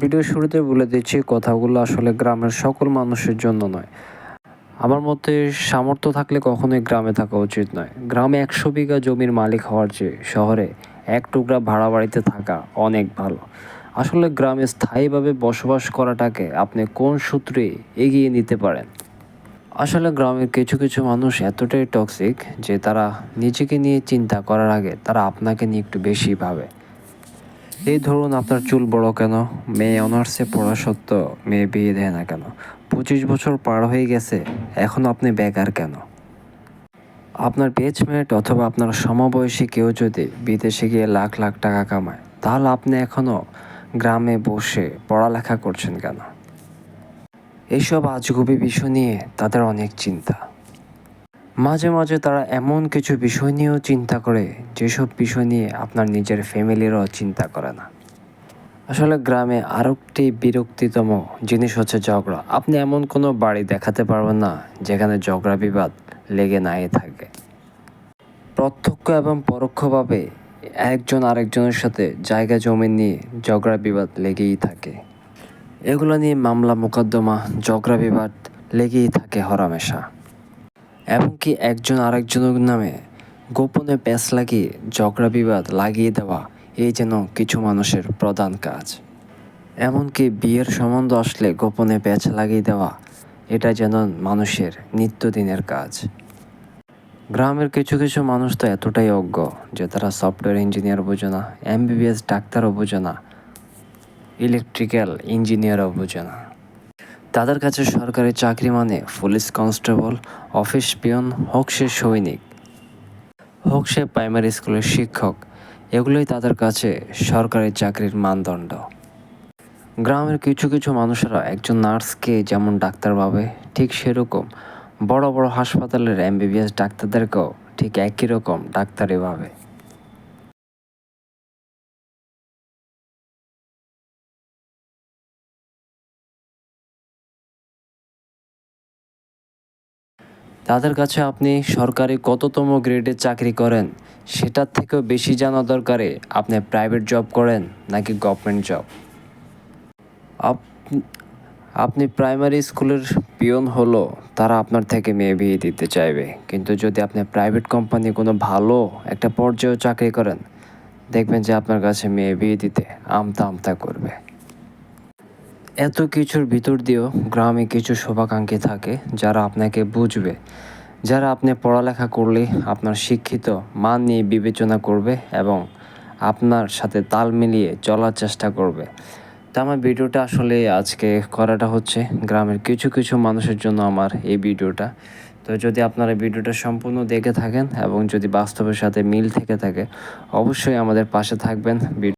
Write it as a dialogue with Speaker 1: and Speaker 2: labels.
Speaker 1: Video শুরুতে বলে দিচ্ছি, কথাগুলো আসলে গ্রামের সকল মানুষের জন্য নয়। আমার মতে সামর্থ্য থাকলে কখনোই গ্রামে থাকা উচিত নয়। গ্রামে একশো বিঘা জমির মালিক হওয়ার চেয়ে শহরে এক টুকরা ভাড়া বাড়িতে থাকা অনেক ভালো। আসলে গ্রামে স্থায়ীভাবে বসবাস করাটাকে আপনি কোন সূত্রে এগিয়ে নিতে পারেন? আসলে গ্রামের কিছু কিছু মানুষ এতটাই টক্সিক যে তারা নিজেকে নিয়ে চিন্তা করার আগে তারা আপনাকে নিয়ে একটু বেশি ভাবে। এই ধরুন আপনার চুল বড় কেন? মেয়ে অনার্সে পড়া সত্ত্বেও মেয়ে বিয়ে দেয় না কেন? পঁচিশ বছর পার হয়ে গেছে, এখন আপনি বেকার কেন? আপনার বেচমেট অথবা আপনার সমবয়সী কেউ যদি বিদেশে গিয়ে লাখ লাখ টাকা কামায়, তাহলে আপনি এখনও গ্রামে বসে পড়ালেখা করছেন কেন? এইসব আজগুবি বিষয় নিয়ে তাদের অনেক চিন্তা। মাঝে মাঝে তারা এমন কিছু বিষয় নিয়েও চিন্তা করে, যেসব বিষয় নিয়ে আপনার নিজের ফ্যামিলিরও চিন্তা করে না। আসলে গ্রামে আরেকটি বিরক্তিতম জিনিস হচ্ছে ঝগড়া। আপনি এমন কোনো বাড়ি দেখাতে পারবেন না, যেখানে ঝগড়া বিবাদ লেগে নাই থাকে। প্রত্যক্ষ এবং পরোক্ষভাবে একজন আরেকজনের সাথে জায়গা জমি নিয়ে ঝগড়া বিবাদ লেগেই থাকে। এগুলো নিয়ে মামলা, মোকদ্দমা, ঝগড়া বিবাদ লেগেই থাকে হরামেশা। এমনকি একজন আরেকজনের নামে গোপনে প্যাঁচ লাগিয়ে ঝগড়া বিবাদ লাগিয়ে দেওয়া এই যেন কিছু মানুষের প্রধান কাজ। এমনকি বিয়ের সম্বন্ধ আসলে গোপনে প্যাঁচ লাগিয়ে দেওয়া, এটা যেন মানুষের নিত্যদিনের কাজ। গ্রামের কিছু কিছু মানুষ তো এতটাই অজ্ঞ যে তারা সফটওয়্যার ইঞ্জিনিয়ার বোঝে না, এমবিবিএস ডাক্তারও বোঝে না, ইলেকট্রিক্যাল ইঞ্জিনিয়ারও বোঝে না। তাদের কাছে সরকারি চাকরি মানে পুলিশ কনস্টেবল, অফিস পিয়ন, হোক সে সৈনিক, হোক সে প্রাইমারি স্কুলের শিক্ষক, এগুলোই তাদের কাছে সরকারি চাকরির মানদণ্ড। গ্রামের কিছু কিছু মানুষেরা একজন নার্সকে যেমন ডাক্তার ভাবে ঠিক সেরকম, বড় বড় হাসপাতালের এমবিবিএস ডাক্তারদেরকেও ঠিক একই রকম ডাক্তারই ভাবে। তাদের কাছে আপনি সরকারি কততম গ্রেডে চাকরি করেন, সেটার থেকেও বেশি জানা দরকারে আপনি প্রাইভেট জব করেন নাকি গভর্নমেন্ট জব আপনি প্রাইমারি স্কুলের পিয়ন হলো, তারা আপনার থেকে মেয়ে বিয়ে দিতে চাইবে। কিন্তু যদি আপনি প্রাইভেট কোম্পানি কোনো ভালো একটা পর্যায়ে চাকরি করেন, দেখবেন যে আপনার কাছে মেয়ে বিয়ে দিতে আমতা আমতা করবে। এত কিছুর ভিতর দিয়েও গ্রামে কিছু শুভাকাঙ্ক্ষী থাকে যারা আপনাকে বুঝবে, যারা আপনি পড়ালেখা করলে আপনার শিক্ষিত মান নিয়ে বিবেচনা করবে এবং আপনার সাথে তাল মিলিয়ে চলার চেষ্টা করবে। তো আমার ভিডিওটা আসলে আজকে করাটা হচ্ছে গ্রামের কিছু কিছু মানুষের জন্য আমার এই ভিডিওটা। তো যদি আপনারা ভিডিওটা সম্পূর্ণ দেখে থাকেন এবং যদি বাস্তবের সাথে মিল থেকে থাকে, অবশ্যই আমাদের পাশে থাকবেন।